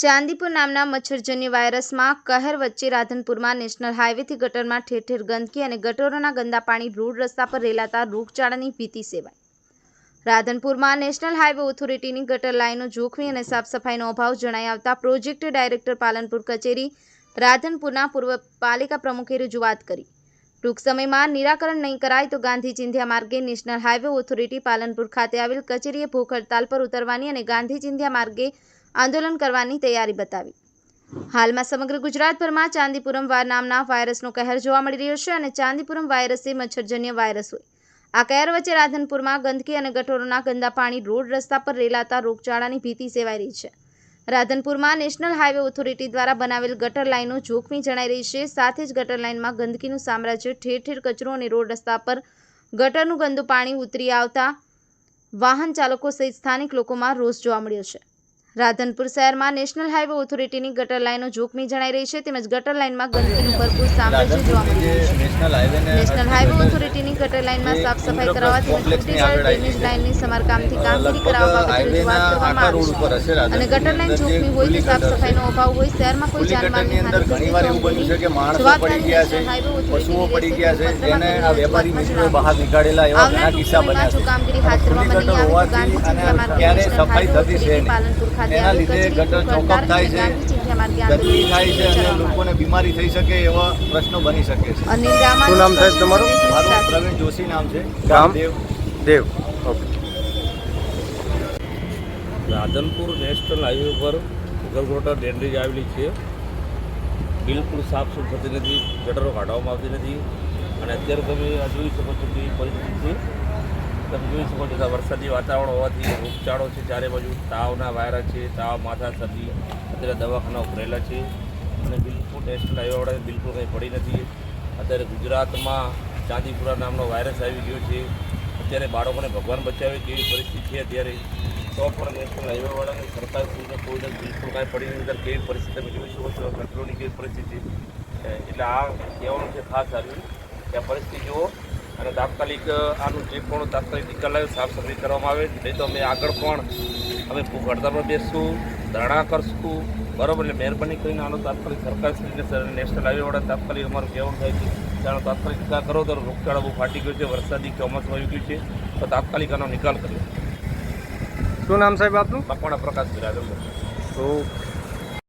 ચાંદીપુર નામના મચ્છરજન્ય વાયરસમાં કહેર વચ્ચે રાધનપુરમાં નેશનલ હાઇવેથી ગટરમાં ઠેર ઠેર ગંદકી અને ગટરોના ગંદા પાણી રોડ રસ્તા પર રેલાતા રોગચાળાની ભીતિ સેવાય રાધનપુરમાં નેશનલ હાઇવે ઓથોરિટીની ગટર લાઇનો જોખમી અને સાફસફાઈનો અભાવ જણાઈ આવતા પ્રોજેક્ટ ડાયરેક્ટર પાલનપુર કચેરી રાધનપુરના પૂર્વ પાલિકા પ્રમુખે રજૂઆત કરી. ટૂંક સમયમાં નિરાકરણ નહીં કરાય તો ગાંધી ચિંધ્યા માર્ગે નેશનલ હાઇવે ઓથોરિટી પાલનપુર ખાતે આવેલ કચેરીએ ભૂખ હડતાલ પર ઉતરવાની અને ગાંધી ચિંધ્યા માર્ગે આંદોલન કરવાની તૈયારી બતાવી. હાલમાં સમગ્ર ગુજરાતભરમાં ચાંદીપુરમ વાર નામના વાયરસનો કહેર જોવા મળી રહ્યો છે અને ચાંદીપુરમ વાયરસ એ મચ્છરજન્ય વાયરસ હોય. આ કહેર વચ્ચે રાધનપુરમાં ગંદકી અને ગટોરોના ગંદા પાણી રોડ રસ્તા પર રેલાતા રોગચાળાની ભીતિ સેવાઈ રહી છે. રાધનપુરમાં નેશનલ હાઈવે ઓથોરિટી દ્વારા બનાવેલ ગટર લાઇનો જોખમી જણાઈ રહી છે. સાથે જ ગટર લાઇનમાં ગંદકીનું સામ્રાજ્ય ઠેર ઠેર કચરો અને રોડ રસ્તા પર ગટરનું ગંદુ પાણી ઉતરી આવતા વાહન ચાલકો સહિત સ્થાનિક લોકોમાં રોષ જોવા મળ્યો છે. રાધનપુર શહેરમાં નેશનલ હાઈવે ઓથોરિટીની ગટર લાઈનો જોખમી જણાઈ રહી છે તેમજ ગટર લાઈનમાં ગંદકીનું ભરપૂર સામ્રાજ્ય જોવા મળી રહ્યું છે. નેશનલ હાઈવે ઓથોરિટીની ગટર લાઈનમાં સાફ સફાઈ કરાવવા તેમજ તૂટી ગયેલ ડ્રેનેજ લાઈનની સમારકામથી કામગીરી કરાવવા બાબતે રજૂઆત કરવામાં આવી છે. અને ગટર લાઈન જોખમી હોય તો સાફ સફાઈનો અભાવ હોય શહેરમાં કોઈ જાનમાલની હાનિ થતી જવાબદારી નેશનલ હાઈવે ઓથોરિટીની કામગીરી હાથ ધરવામાં નહીં આવે તો ગાંધી માર્ગે નેશનલ હાઈવે નહીં. પાલનપુર ખાતે એના લીધે ગટર ચોકઅપ થાય છે. આંદોલન થાય છે અને લોકોને બીમારી થઈ શકે એવા પ્રશ્નો બની શકે છે. અને શું નામ થાય તમારું? મારું પ્રવીણ જોશી નામ છે. ગામ? Dev Dev. Okay. Radhanpur national highway પર ઉગરગોટા ડેન્ડ્રીજ આવેલી છે. બિલકુલ સાફ સુફ થતી નથી ગટરો કાઢવામાં આવતી નથી. અને અત્યારે તમે આ જોઈ શકો છો કે પરિસ્થિતિ છે તમે જોઈ શકો છો કે વરસાદી વાતાવરણ હોવાથી રોગચાળો છે. ચારે બાજુ તાવના વાયરા છે, તાવ માથા શરદી અત્યારે દવાખાના ઉભરેલા છે. અને બિલકુલ નેશનલ હાઈવેવાળાને બિલકુલ કંઈ પડી નથી. અત્યારે ગુજરાતમાં ચાંદીપુરા નામનો વાયરસ આવી ગયો છે. અત્યારે બાળકોને ભગવાન બચાવે તેવી પરિસ્થિતિ છે અત્યારે. તો પણ નેશનલ હાઈવેવાળાને સરકાર કોઈને કોઈને બિલકુલ કાંઈ પડી નથી. અંદર કેવી પરિસ્થિતિ તમે જોઈ શકો છો કંટ્રોલની કેવી પરિસ્થિતિ એટલે આ કહેવાનું છે ખાસ આવ્યું કે આ પરિસ્થિતિ જુઓ અને તાત્કાલિક આનું જે પણ તાત્કાલિક નિકાલ આવે સાફ સફાઈ કરવામાં આવે. નહીં તો અમે આગળ પણ અમે ભૂખ હડતાલ પર બેસશું ધરણા કરશું. બરાબર એટલે મહેરબાની કરીને આનો તાત્કાલિક સરકાર શ્રીને નેશનલ હાઈવેવાળા તાત્કાલિક અમારું કહેવું થાય છે આનો તાત્કાલિક નિકાલ કરો તો રોગચાળો બહુ ફાટી ગયો છે વરસાદી ચોમાસું આવી ગયું છે તો તાત્કાલિક આનો નિકાલ કર્યો શું નામ સાહેબ આપનું? મકવાણા પ્રકાશ બિરાજર ઓકે